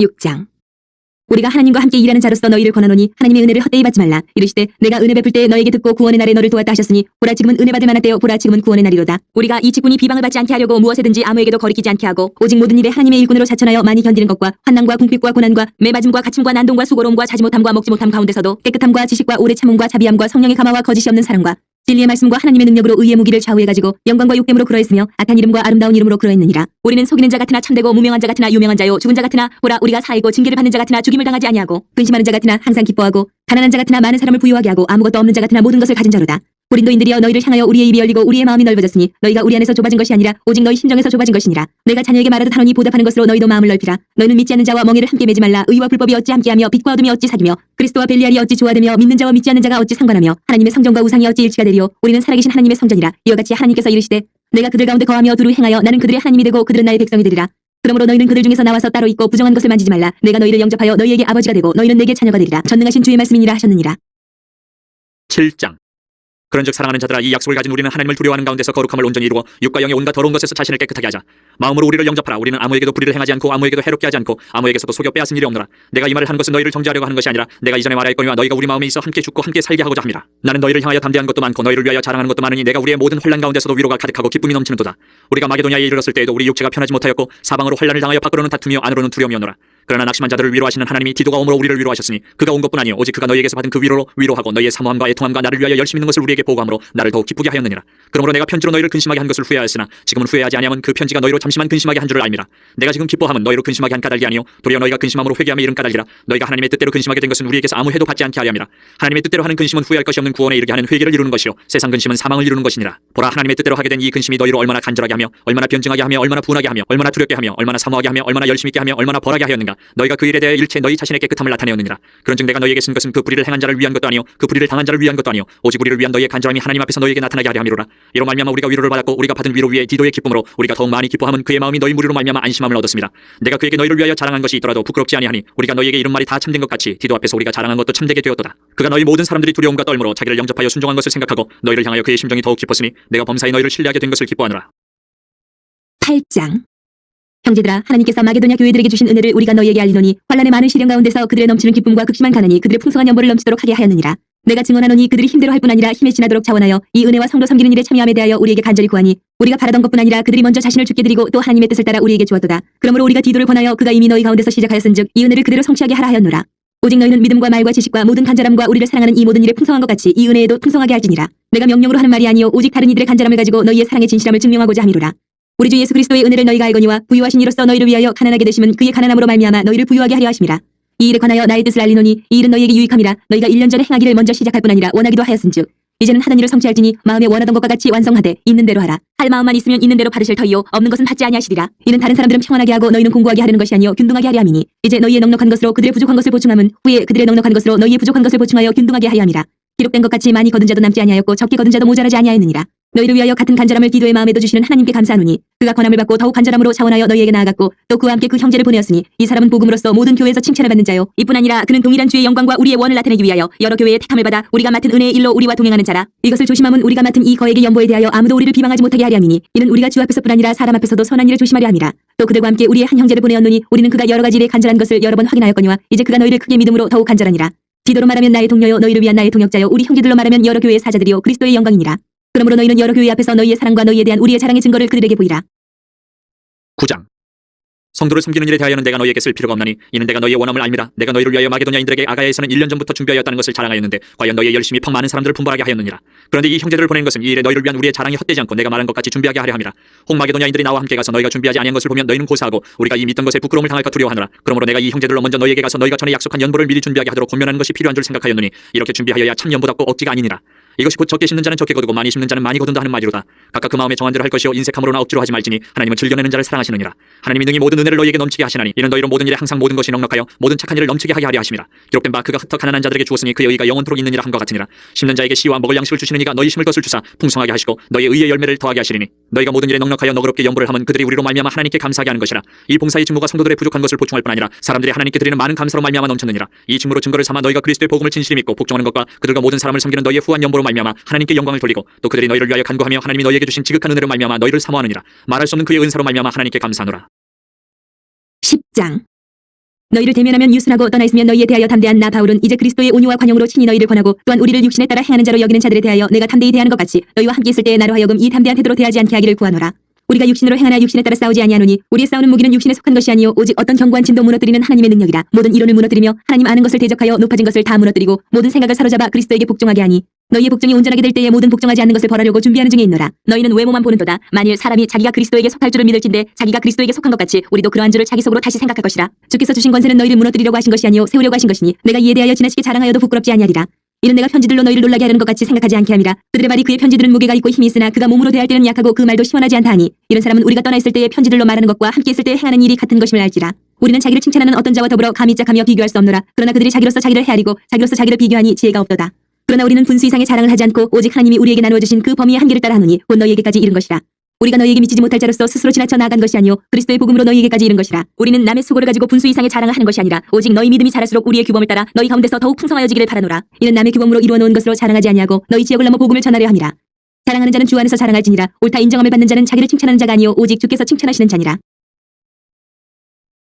6장. 우리가 하나님과 함께 일하는 자로서 너희를 권하노니 하나님의 은혜를 헛되이 받지 말라. 이르시되 내가 은혜 베풀 때 너에게 듣고 구원의 날에 너를 도왔다 하셨으니 보라 지금은 은혜 받을 만한 때요. 보라 지금은 구원의 날이로다. 우리가 이 직분이 비방을 받지 않게 하려고 무엇에든지 아무에게도 거리끼지 않게 하고 오직 모든 일에 하나님의 일꾼으로 자천하여 많이 견디는 것과 환난과 궁핍과 고난과 매맞음과 갇힘과 난동과 수고로움과 자지 못함과 먹지 못함 가운데서도 깨끗함과 지식과 오래 참음과 자비함과 성령의 감화와 거짓이 없는 사랑과 진리의 말씀과 하나님의 능력으로 의의 무기를 좌우해 가지고 영광과 욕됨으로 그러했으며 악한 이름과 아름다운 이름으로 그러했느니라. 우리는 속이는 자 같으나 참되고 무명한 자 같으나 유명한 자요. 죽은 자 같으나 보라 우리가 살고 징계를 받는 자 같으나 죽임을 당하지 아니하고 근심하는 자 같으나 항상 기뻐하고 가난한 자 같으나 많은 사람을 부유하게 하고 아무것도 없는 자 같으나 모든 것을 가진 자로다 고린도인들이여 너희를 향하여 우리의 입이 열리고 우리의 마음이 넓어졌으니 너희가 우리 안에서 좁아진 것이 아니라 오직 너희 심정에서 좁아진 것이니라. 내가 자녀에게 말하듯 하노니 보답하는 것으로 너희도 마음을 넓히라. 너희는 믿지 않는 자와 멍에를 함께 매지 말라. 의와 불법이 어찌 함께하며 빛과 어둠이 어찌 사귀며 그리스도와 벨리알이 어찌 조화되며 믿는 자와 믿지 않는 자가 어찌 상관하며 하나님의 성전과 우상이 어찌 일치가 되리요? 우리는 살아계신 하나님의 성전이라. 이와 같이 하나님께서 이르시되 내가 그들 가운데 거하며 두루 행하여 나는 그들의 하나님이 되고 그들은 나의 백성이 되리라. 그러므로 너희는 그들 중에서 나와서 따로 있고 부정한 것을 만지지 말라. 내가 너희를 영접하여 너희에게 아버지가 되고 너희는 내게 자녀가 되리라. 전능하신 주의 말씀이니라 하셨느니라. 7장 그런즉 사랑하는 자들아 이 약속을 가진 우리는 하나님을 두려워하는 가운데서 거룩함을 온전히 이루어 육과 영의 온갖 더러운 것에서 자신을 깨끗하게 하자. 마음으로 우리를 영접하라. 우리는 아무에게도 불의를 행하지 않고 아무에게도 해롭게 하지 않고 아무에게서도 속여 빼앗은 일이 없노라. 내가 이 말을 하는 것은 너희를 정죄하려고 하는 것이 아니라 내가 이전에 말하였거니와 너희가 우리 마음에 있어 함께 죽고 함께 살게 하고자 합니다 나는 너희를 향하여 담대한 것도 많고 너희를 위하여 자랑하는 것도 많으니 내가 우리의 모든 환란 가운데서도 위로가 가득하고 기쁨이 넘치는도다. 우리가 마게도냐에 이르렀을 때에도 우리 육체가 편하지 못하였고 사방으로 환란을 당하여 밖으로는 다투며 안으로는 두려움이 오노라 그러나 낙심한 자들을 위로하시는 하나님이 디도가 오므로 우리를 위로하셨으니 그가 온 것뿐 아니요 오직 그가 너희에게서 받은 그 위로로 위로하고 너희의 사모함과 애통함과 나를 위하여 열심히 있는 것을 우리에게 보고함으로 나를 더욱 기쁘게 하였느니라. 그러므로 내가 편지로 너희를 근심하게 한 것을 후회하였으나 지금은 후회하지 아니하면 그 편지가 너희로 잠시만 근심하게 한 줄을 알미라. 내가 지금 기뻐함은 너희로 근심하게 한 까닭이 아니요 도리어 너희가 근심함으로 회개함에 이른 까닭이라. 너희가 하나님의 뜻대로 근심하게 된 것은 우리에게서 아무 해도 받지 않게 하려 함이라. 하나님의 뜻대로 하는 근심은 후회할 것이 없는 구원에 이르게 하는 회개를 이루는 것이요 세상 근심은 사망을 이루는 것이니라. 보라 하나님의 뜻대로 하게 된 이 근심이 너희로 얼마나 간절하게 하며 얼마나 변증하게 하며 얼마나 분하게 하며 얼마나 두렵게 하며 얼마나 사모하게 하며 얼마나 열심히 있게 하며 얼마나 벌하게 하였는가 너희가 그 일에 대해 일체 너희 자신의 깨끗함을 나타내었느니라. 그런즉 내가 너희에게 쓴 것은 그 불의를 행한 자를 위한 것도 아니요 그 불의를 당한 자를 위한 것도 아니요 오직 우리를 위한 너희의 간절함이 하나님 앞에서 너희에게 나타나게 하려 함이로라. 이로 말미암아 우리가 위로를 받았고 우리가 받은 위로 위에 디도의 기쁨으로 우리가 더욱 많이 기뻐함은 그의 마음이 너희 무리로 말미암아 안심함을 얻었습니다. 내가 그에게 너희를 위하여 자랑한 것이 있더라도 부끄럽지 아니하니 우리가 너희에게 이런 말이 다 참된 것 같이 디도 앞에서 우리가 자랑한 것도 참되게 되었도다. 그가 너희 모든 사람들이 두려움과 떨므로 자기를 영접하여 순종한 것을 생각하고 너희를 향하여 그의 심정이 더욱 기뻤으니 내가 범사에 너희를 신뢰하게 된 것을 기뻐하노라. 8장 형제들아 하나님께서 마게도냐 교회들에게 주신 은혜를 우리가 너희에게 알리노니 환란의 많은 시련 가운데서 그들의 넘치는 기쁨과 극심한 가난이 그들의 풍성한 연보를 넘치도록 하게 하였느니라. 내가 증언하노니 그들이 힘대로 할 뿐 아니라 힘에 지나도록 자원하여 이 은혜와 성도 섬기는 일에 참여함에 대하여 우리에게 간절히 구하니 우리가 바라던 것뿐 아니라 그들이 먼저 자신을 죽게 드리고 또 하나님의 뜻을 따라 우리에게 주었도다. 그러므로 우리가 디도를 권하여 그가 이미 너희 가운데서 시작하였은즉 이 은혜를 그대로 성취하게 하라 하였노라. 오직 너희는 믿음과 말과 지식과 모든 간절함과 우리를 사랑하는 이 모든 일에 풍성한 것 같이 이 은혜에도 풍성하게 할지니라. 내가 명령으로 하는 말이 아니요 오직 다른 이들의 간절함을 가지고 너희의 사랑의 진실함을 증명하고자 함이로라 우리 주 예수 그리스도의 은혜를 너희가 알거니와 부유하신 이로써 너희를 위하여 가난하게 되심은 그의 가난함으로 말미암아 너희를 부유하게 하려 하심이라. 이 일에 관하여 나의 뜻을 알리노니 이 일은 너희에게 유익함이라. 너희가 1년 전에 행하기를 먼저 시작할 뿐 아니라 원하기도 하였은즉. 이제는 하던 일을 성취할지니 마음에 원하던 것과 같이 완성하되 있는 대로 하라. 할 마음만 있으면 있는 대로 받으실 터이요 없는 것은 받지 아니하시리라. 이는 다른 사람들은 평안하게 하고 너희는 공고하게 하려는 것이 아니요 균등하게 하려 함이니 이제 너희의 넉넉한 것으로 그들의 부족한 것을 보충함은 후에 그들의 넉넉한 것으로 너희의 부족한 것을 보충하여 균등하게 하려 함이라. 기록된 것 같이 많이 거둔 자도 남지 아니하였고 적게 거둔 자도 모자라지 아니하였느니라 너희를 위하여 같은 간절함을 기도의 마음에 도 주시는 하나님께 감사하노니 그가 권함을 받고 더욱 간절함으로 자원하여 너희에게 나아갔고 또 그와 함께 그 형제를 보내었으니 이 사람은 복음으로써 모든 교회에서 칭찬을 받는 자요. 이뿐 아니라 그는 동일한 주의 영광과 우리의 원을 나타내기 위하여 여러 교회의 택함을 받아 우리가 맡은 은혜의 일로 우리와 동행하는 자라. 이것을 조심함은 우리가 맡은 이 거액의 연보에 대하여 아무도 우리를 비방하지 못하게 하려 함이니 이는 우리가 주 앞에서뿐 아니라 사람 앞에서도 선한 일을 조심하려 함이라. 또 그들과 함께 우리의 한 형제를 보내었노니 우리는 그가 여러 가지 일에 간절한 것을 여러 번 확인하였거니와 이제 그가 너희를 크게 믿음으로 더욱 간절하니라. 디도로 말하면 나의 동료요 너희를 위한 나의 동역자요 우리 형제들로 말하면 여러 교회의 사자들이요 그리스도의 영광이니라 그러므로 너희는 여러 교회 앞에서 너희의 사랑과 너희에 대한 우리의 자랑의 증거를 그들에게 보이라. 9장. 성도를 섬기는 일에 대하여는 내가 너희에게 쓸 필요가 없나니 이는 내가 너희의 원함을 알미라. 내가 너희를 위하여 마게도냐인들에게 아가야에서는 1년 전부터 준비하였다는 것을 자랑하였는데 과연 너희의 열심히 펑 많은 사람들을 분발하게 하였느니라. 그런데 이 형제들을 보낸 것은 이 일에 너희를 위한 우리의 자랑이 헛되지 않고 내가 말한 것 같이 준비하게 하려 함이라. 혹 마게도냐인들이 나와 함께 가서 너희가 준비하지 아니한 것을 보면 너희는 고사하고 우리가 이 믿던 것에 부끄러움을 당할까 두려워하노라. 그러므로 내가 이 형제들로 먼저 너희에게 가서 너희가 전에 약속한 연보를 미리 준비하게 하도록 권면하는 것이 필요한 줄 생각하였노니 이렇게 준비하여야 참 연보답고 억지가 아니니라 이것이 곧 적게 심는 자는 적게 거두고 많이 심는 자는 많이 거둔다 하는 말이로다. 각각 그 마음에 정한 대로 할 것이요 인색함으로나 억지로 하지 말지니 하나님은 즐겨내는 자를 사랑하시느니라. 하나님이 능히 모든 은혜를 너희에게 넘치게 하시나니 이는 너희로 모든 일에 항상 모든 것이 넉넉하여 모든 착한 일을 넘치게 하게 하려 하심이라. 기록된 바 그가 흩어 가난한 자들에게 주었으니 그의 의가 영원토록 있느니라 함과 같으니라. 심는 자에게 씨와 먹을 양식을 주시는 이가 너희 심을 것을 주사 풍성하게 하시고 너희의 의의 열매를 더하게 하시리니 너희가 모든 일에 넉넉하여 너그럽게 연보를 하면 그들이 우리로 말미암아 하나님께 감사하게 하는 것이라. 이 봉사의 직무가 성도들의 부족한 것을 보충할 뿐 아니라 사람들이 하나님께 드리는 많은 감사로 말미암아 넘쳤느니라. 이 직무로 증거를 삼아 너희가 그리스도의 복음을 진실히 믿고 복종하는 것과 그들과 모든 사람을 섬기는 너희의 후한 연보로 말미암아 하나님께 영광을 돌리고 또 그들이 너희를 위하여 간구하며 하나님이 너희에게 주신 지극한 은혜로 말미암아 너희를 사모하느니라. 말할 수 없는 그의 은사로 말미암아 하나님께 감사하노라. 10장. 너희를 대면하면 유순하고 떠나 있으면 너희에 대하여 담대한 나 바울은 이제 그리스도의 온유와 관용으로 친히 너희를 권하고 또한 우리를 육신에 따라 행하는 자로 여기는 자들에 대하여 내가 담대히 대하는 것 같이 너희와 함께 있을 때에 나로 하여금 이 담대한 태도로 대하지 않게 하기를 구하노라. 우리가 육신으로 행하나 육신에 따라 싸우지 아니하노니 우리의 싸우는 무기는 육신에 속한 것이 아니요 오직 어떤 견고한 진도 무너뜨리는 하나님의 능력이라. 모든 이론을 무너뜨리며 하나님 아는 것을 대적하여 높아진 것을 다 무너뜨리고 모든 생각을 사로잡아 그리스도에게 복종하게 하니 너희의 복종이 온전하게 될 때에 모든 복종하지 않는 것을 벌하려고 준비하는 중에 있노라. 너희는 외모만 보는도다. 만일 사람이 자기가 그리스도에게 속할 줄을 믿을진데 자기가 그리스도에게 속한 것 같이 우리도 그러한 줄을 자기 속으로 다시 생각할 것이라. 주께서 주신 권세는 너희를 무너뜨리려고 하신 것이 아니요 세우려고 하신 것이니 내가 이에 대하여 지나치게 자랑하여도 부끄럽지 아니하리라. 이는 내가 편지들로 너희를 놀라게 하려는 것 같이 생각하지 않게 함이라. 그들의 말이 그의 편지들은 무게가 있고 힘이 있으나 그가 몸으로 대할 때는 약하고 그 말도 시원하지 않다 하니 이런 사람은 우리가 떠나 있을 때의 편지들로 말하는 것과 함께 있을 때 행하는 일이 같은 것임을 알지라. 우리는 자기를 칭찬하는 어떤 자와 더불어 감히 짝하며 비교할 수 없노라. 그러나 그들이 자기로서 자기를 헤아리고 자기로서 자기를 비교하니 지혜가 없도다 그러나 우리는 분수 이상의 자랑을 하지 않고 오직 하나님이 우리에게 나누어 주신 그 범위의 한계를 따라 하노니 곧 너희에게까지 이른 것이라. 우리가 너희에게 미치지 못할 자로서 스스로 지나쳐 나아간 것이 아니요 그리스도의 복음으로 너희에게까지 이른 것이라. 우리는 남의 수고를 가지고 분수 이상의 자랑을 하는 것이 아니라 오직 너희 믿음이 자랄수록 우리의 규범을 따라 너희 가운데서 더욱 풍성하여지기를 바라노라. 이는 남의 규범으로 이루어 놓은 것으로 자랑하지 아니하고 너희 지역을 넘어 복음을 전하려 함이라. 자랑하는 자는 주 안에서 자랑할지니라. 옳다 인정함을 받는 자는 자기를 칭찬하는 자가 아니요 오직 주께서 칭찬하시는 자니라